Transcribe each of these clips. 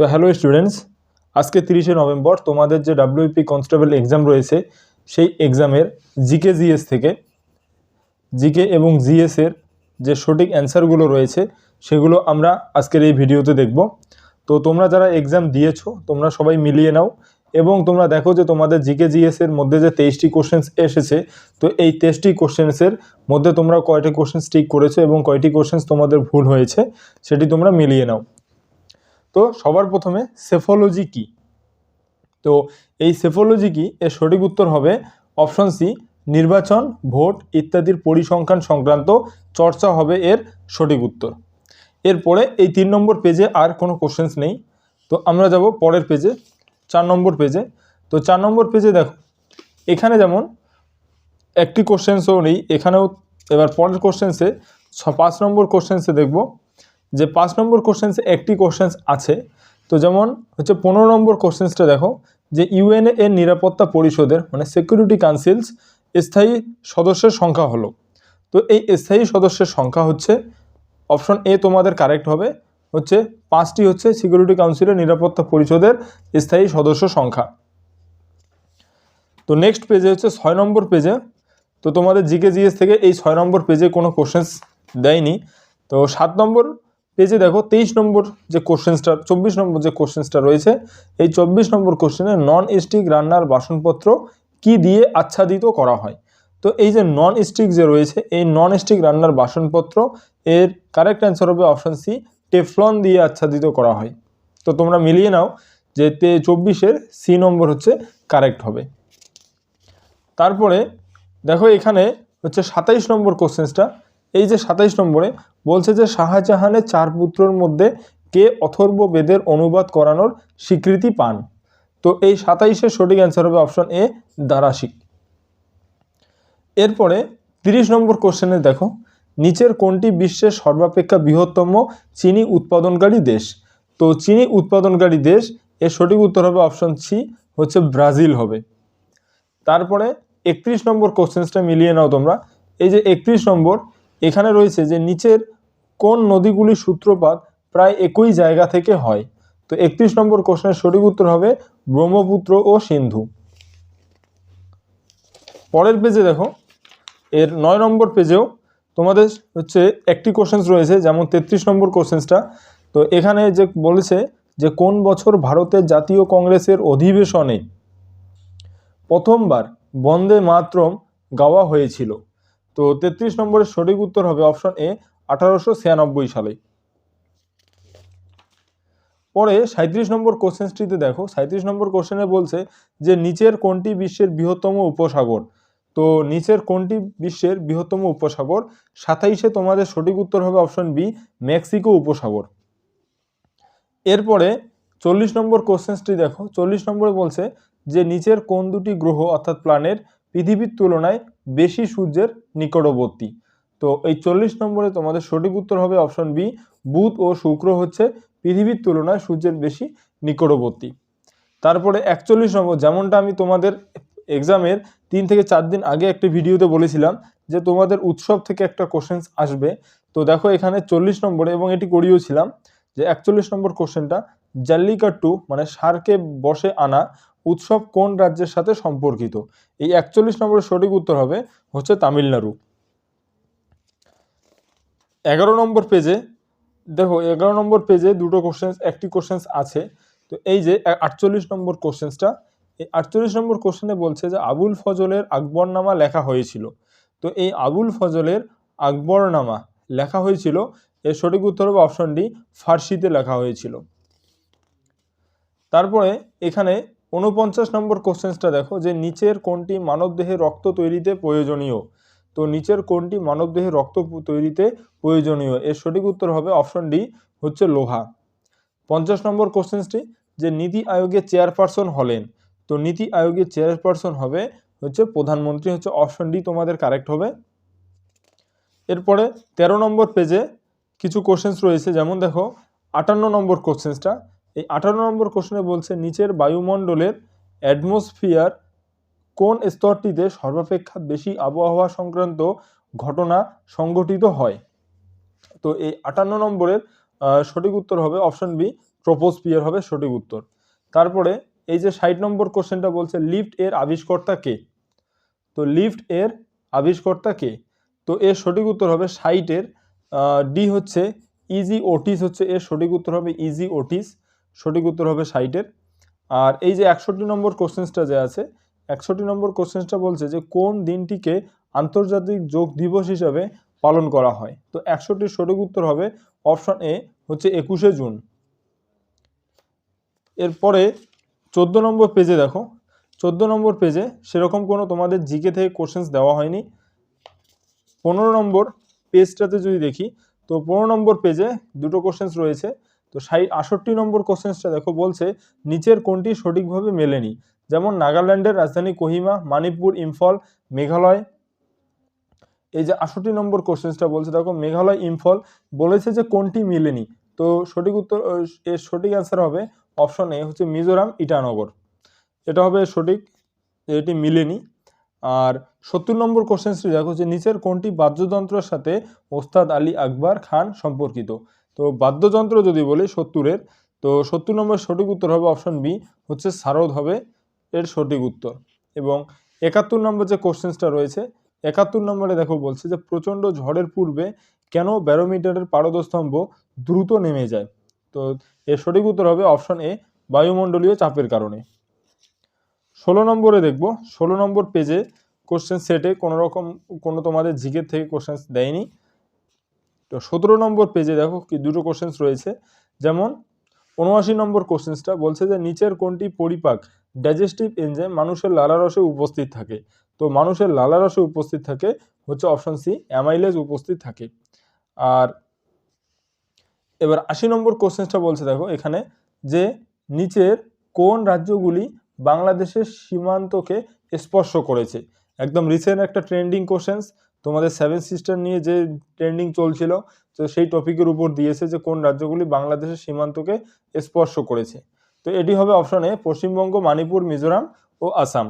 তো hello students, আজকে তিরিশে নভেম্বর তোমাদের যে ডাব্লিউপি কনস্টেবল এক্সাম রয়েছে, সেই এক্সামের জিকে জিএস থেকে জিকে এবং জিএসের যে সঠিক অ্যান্সারগুলো রয়েছে, সেগুলো আমরা আজকের এই ভিডিওতে দেখব। তো তোমরা যারা এক্সাম দিয়েছ, তোমরা সবাই মিলিয়ে নাও এবং তোমরা দেখো যে তোমাদের জিকে জিএস এর মধ্যে যে তেইশটি কোশ্চেন্স এসেছে, তো এই তেইশটি কোশ্চেন্সের মধ্যে তোমরা কয়টি কোশ্চেন্স ঠিক করেছ এবং কয়টি কোশ্চেন্স তোমাদের ভুল হয়েছে, সেটি তোমরা মিলিয়ে নাও। তো সবার প্রথমে সেফোলজি কি? তো এই সেফোলজি কি? এর সঠিক উত্তর হবে অপশন সি, নির্বাচন, ভোট ইত্যাদির পরিসংখ্যান সংক্রান্ত চর্চা হবে এর সঠিক উত্তর। এরপরে এই তিন নম্বর পেজে আর কোনো কোশ্চেন্স নেই। তো আমরা যাব পরের পেজে, চার নম্বর পেজে। তো চার নম্বর পেজে দেখো, এখানে যেমন একটি কোশ্চেন্সও নেই, এখানেও এবার পরের কোশ্চেন্সে পাঁচ নম্বর কোশ্চেন্সে দেখব। যে পাঁচ নম্বর কোশ্চেন্স একটি কোশ্চেন্স আছে। তো যেমন হচ্ছে পনেরো নম্বর কোশ্চেন্সটা দেখো, যে ইউএনএ এর নিরাপত্তা পরিষদের মানে সিকিউরিটি কাউন্সিলস স্থায়ী সদস্যের সংখ্যা হলো। তো এই স্থায়ী সদস্যের সংখ্যা হচ্ছে অপশন এ তোমাদের কারেক্ট হবে, হচ্ছে পাঁচটি হচ্ছে সিকিউরিটি কাউন্সিলের নিরাপত্তা পরিষদের স্থায়ী সদস্য সংখ্যা। তো নেক্সট পেজে হচ্ছে ছয় নম্বর পেজে তো তোমাদের জিকে জিএস থেকে এই ছয় নম্বর পেজে কোনো কোশ্চেন্স দেয়নি। তো সাত নম্বর পেজে দেখো, তেইশ নম্বর যে কোশ্চেন্সটা চব্বিশ নম্বর যে কোশ্চেন্সটা রয়েছে, এই চব্বিশ নম্বর কোশ্চেনে নন স্টিক রান্নার বাসনপত্র কি দিয়ে আচ্ছাদিত করা হয়? তো এই যে নন স্টিক যে রয়েছে, এই নন স্টিক রান্নার বাসনপত্র, এর কারেক্ট অ্যান্সার হবে অপশান সি টেফলন দিয়ে আচ্ছাদিত করা হয়। তো তোমরা মিলিয়ে নাও যে তে চব্বিশের সি নম্বর হচ্ছে কারেক্ট হবে। তারপরে দেখো এখানে হচ্ছে সাতাইশ নম্বর কোশ্চেন্সটা এই যে সাতাইশ নম্বরে বলছে যে শাহজাহানের চার পুত্রর মধ্যে কে অথর্ব বেদের অনুবাদ করানোর স্বীকৃতি পান। তো এই সাতাইশের সঠিক অ্যান্সার হবে অপশন এ দারাশিক এরপরে তিরিশ নম্বর কোশ্চেনে দেখো, নিচের কোনটি বিশ্বের সর্বাপেক্ষা বৃহত্তম চিনি উৎপাদনকারী দেশ? তো চিনি উৎপাদনকারী দেশ, এর সঠিক উত্তর হবে অপশন সি হচ্ছে ব্রাজিল হবে। তারপরে একত্রিশ নম্বর কোশ্চেন্সটা মিলিয়ে নাও তোমরা। এই যে একত্রিশ নম্বর এখানে রয়েছে যে নিচের কোন নদীগুলির সূত্রপাত প্রায় একই জায়গা থেকে হয়। তো একত্রিশ নম্বর কোশ্চেনের সঠিক উত্তর হবে ব্রহ্মপুত্র ও সিন্ধু। পরের পেজে দেখো, এর নয় নম্বর পেজেও তোমাদের হচ্ছে একটি কোশ্চেন্স রয়েছে, যেমন তেত্রিশ নম্বর কোশ্চেন্সটা তো এখানে যে বলেছে যে কোন বছর ভারতের জাতীয় কংগ্রেসের অধিবেশনে প্রথমবার বন্দে মাতরম গাওয়া হয়েছিল? তো তেত্রিশ নম্বরের সঠিক উত্তর হবে অপশন এ আঠারোশো ছিয়ানব্বই সালে। পরে সাঁত্রিশ নম্বর কোশ্চেন্সটিতে দেখো সাঁত্রিশ নম্বর কোশ্চেনে বলছে যে, নিচের কোনটি বিশ্বের বৃহত্তম উপসাগর? তো নিচের কোনটি বিশ্বের বৃহত্তম উপসাগর? সাতাইশে তোমাদের সঠিক উত্তর হবে অপশন বি মেক্সিকো উপসাগর। এরপরে চল্লিশ নম্বর কোশ্চেন্সটি দেখো, চল্লিশ নম্বরে বলছে যে, নিচের কোন দুটি গ্রহ অর্থাৎ প্ল্যানেট পৃথিবীর তুলনায় বেশি সূর্যের নিকটবর্তী। তো এই চল্লিশ নম্বরে তোমাদের সঠিক উত্তর হবে অপশন বি, বুধ ও শুক্র হচ্ছে পৃথিবীর তুলনায় সূর্যের বেশি নিকটবর্তী। তারপরে একচল্লিশ নম্বর, যেমনটা আমি তোমাদের এক্সামের তিন থেকে চার দিন আগে একটা ভিডিওতে বলেছিলাম যে তোমাদের উৎসব থেকে একটা কোশ্চেন্স আসবে। তো দেখো এখানে চল্লিশ নম্বরে এবং এটি করিয়েছিলাম যে একচল্লিশ নম্বর কোশ্চেনটা জাল্লিকাট্টু মানে সারকে বসে আনা উৎসব কোন রাজ্যের সাথে সম্পর্কিত? এই একচল্লিশ নম্বরের সঠিক উত্তর হবে হচ্ছে তামিলনাড়ু। এগারো নম্বর পেজে, দেখো এগারো নম্বর পেজে দুটো কোশ্চেন্স একটি কোশ্চেন্স আছে। তো এই যে আটচল্লিশ নম্বর কোশ্চেন্সটা এই আটচল্লিশ নম্বর কোশ্চেনে বলছে যে আবুল ফজলের আকবরনামা লেখা হয়েছিল। তো এই আবুল ফজলের আকবরনামা লেখা হয়েছিল, এর সঠিক উত্তর হবে অপশন ডি ফার্সিতে লেখা হয়েছিল। তারপরে এখানে উনপঞ্চাশ নম্বর কোশ্চেন্সটা দেখো যে নিচের কোনটি মানবদেহে রক্ত তৈরিতে প্রয়োজনীয়? তো নিচের কোনটি মানবদেহে রক্ত তৈরিতে প্রয়োজনীয়? এর সঠিক উত্তর হবে অপশন ডি হচ্ছে লোহা। পঞ্চাশ নম্বর কোশ্চেন্সটি, যে নীতি আয়োগের চেয়ারপারসন হলেন, তো নীতি আয়োগের চেয়ারপারসন হবে হচ্ছে প্রধানমন্ত্রী, হচ্ছে অপশন ডি তোমাদের কারেক্ট হবে। এরপরে ১৩ নম্বর পেজে কিছু কোশ্চেন্স রয়েছে, যেমন দেখো আটান্ন নম্বর কোশ্চেন্সটা এই আঠারো নম্বর কোশ্চেনে বলছে, নিচের বায়ুমণ্ডলের অ্যাটমসফিয়ার কোন স্তরটিতে সর্বাপেক্ষা বেশি আবহাওয়া সংক্রান্ত ঘটনা সংঘটিত হয়? তো এই আটান্ন নম্বরের সঠিক উত্তর হবে অপশন বি ট্রোপোস্পিয়ার হবে সঠিক উত্তর। তারপরে এই যে ষাট নম্বর কোশ্চেনটা বলছে, লিফট এর আবিষ্কর্তা কে? তো লিফট এর আবিষ্কর্তা কে? তো এর সঠিক উত্তর হবে সাইটের ডি হচ্ছে ইজি ওটিস হচ্ছে, এর সঠিক উত্তর হবে ইজি ওটিস সঠিক উত্তর হবে ষাটের। আর এই যে একষট্টি নম্বর কোশ্চেন্সটা যে আছে, একষট্টি নম্বর কোশ্চেন্সটা বলছে যে কোন দিনটিকে আন্তর্জাতিক যোগ দিবস হিসাবে পালন করা হয়? তো একষট্টির সঠিক উত্তর হবে অপশন এ হচ্ছে একুশে জুন। এরপরে চোদ্দ নম্বর পেজে দেখো। চোদ্দ নম্বর পেজে সেরকম কোনো তোমাদের জিকে থেকে কোশ্চেন্স দেওয়া হয়নি। পনেরো নম্বর পেজটাতে যদি দেখি, তো পনেরো নম্বর পেজে দুটো কোশ্চেন্স রয়েছে। তো ষাট আষট্টি নম্বর কোশ্চেন্সটা দেখো বলছে, নিচের কোনটি সঠিকভাবে মেলেনি? যেমন নাগাল্যান্ডের রাজধানী কোহিমা মণিপুর ইম্ফল, মেঘালয়। এই যে আষট্টি নম্বর কোশ্চেন্সটা বলছে, দেখো মেঘালয় ইম্ফল বলেছে যে কোনটি মিলেনি। তো সঠিক উত্তর এর সঠিক অ্যান্সার হবে অপশন এ হচ্ছে মিজোরাম, ইটানগর। এটা হবে সঠিক, এটি মিলেনি। আর সত্তর নম্বর কোশ্চেন্সটি দেখো যে নিচের কোনটি বাদ্যযন্ত্রের সাথে ওস্তাদ আলী আকবর খান সম্পর্কিত। তো বাদ্যযন্ত্র যদি বলি সত্তরের, তো সত্তর নম্বর সঠিক উত্তর হবে অপশন বি হচ্ছে শারদ হবে এর সঠিক উত্তর। এবং একাত্তর নম্বর যে কোশ্চেন্সটা রয়েছে, একাত্তর নম্বরে দেখো বলছে যে প্রচণ্ড ঝড়ের পূর্বে কেন ব্যারোমিটারের পারদস্তম্ভ দ্রুত নেমে যায়? তো এর সঠিক উত্তর হবে অপশন এ বায়ুমণ্ডলীয় চাপের কারণে। ষোলো নম্বরে দেখব, ষোলো নম্বর পেজে কোশ্চেন সেটে কোনো রকম কোনো তোমাদের জিকের থেকে কোশ্চেন্স দেয়নি। তো সতেরো নম্বর পেজে দেখো কি দুটো কোশ্চেন্স রয়েছে। যেমন, উনআশি নম্বর কোশ্চেন্সটা বলছে যে, নিচের কোনটি পরিপাক ডাইজেস্টিভ এনজাইম মানুষের লালারসে উপস্থিত থাকে? তো মানুষের লালারসে উপস্থিত থাকে হচ্ছে অপশন সি অ্যামাইলেজ উপস্থিত থাকে। আর এবার আশি নম্বর কোশ্চেন্সটা বলছে দেখো এখানে যে, নিচের কোন রাজ্যগুলি বাংলাদেশের সীমান্তকে স্পর্শ করেছে? একদম রিসেন্ট একটা ট্রেন্ডিং কোশ্চেন্স তোমাদের সেভেন সিস্টার নিয়ে যে ট্রেন্ডিং চলছিল, তো সেই টপিকের উপর দিয়েছে যে কোন রাজ্যগুলি বাংলাদেশের সীমান্তকে স্পর্শ করেছে। তো এটি হবে অপশন এ পশ্চিমবঙ্গ, মণিপুর, মিজোরাম ও আসাম।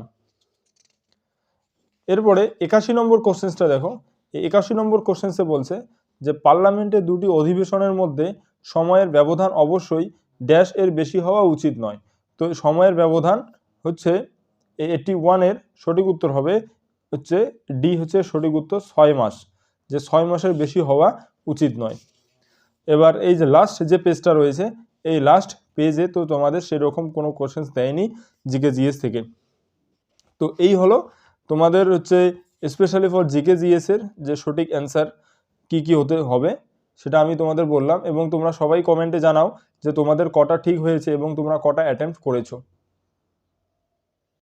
এরপরে একাশি নম্বর কোশ্চেন্সটা দেখো। একাশি নম্বর কোশ্চেন্সে বলছে যে পার্লামেন্টের দুটি অধিবেশনের মধ্যে সময়ের ব্যবধান অবশ্যই ড্যাশ এর বেশি হওয়া উচিত নয়। তো সময়ের ব্যবধান হচ্ছে এটি ওয়ানের সঠিক উত্তর হবে হচ্ছে ডি হচ্ছে সঠিক উত্তর ছয় মাস। যে ছয় মাসের বেশি হওয়া উচিত নয়। এবার এই যে লাস্ট যে পেজটা রয়েছে, এই লাস্ট পেজে তো তোমাদের সেরকম কোনো কোশ্চেন্স দেয়নি জিকে জিএস থেকে। তো এই হলো তোমাদের হচ্ছে স্পেশালি ফর জিকে জিএস এর যে সঠিক অ্যান্সার কি কি হতে হবে, সেটা আমি তোমাদের বললাম এবং তোমরা সবাই কমেন্টে জানাও যে তোমাদের কটা ঠিক হয়েছে এবং তোমরা কটা অ্যাটেম্প্ট করেছ।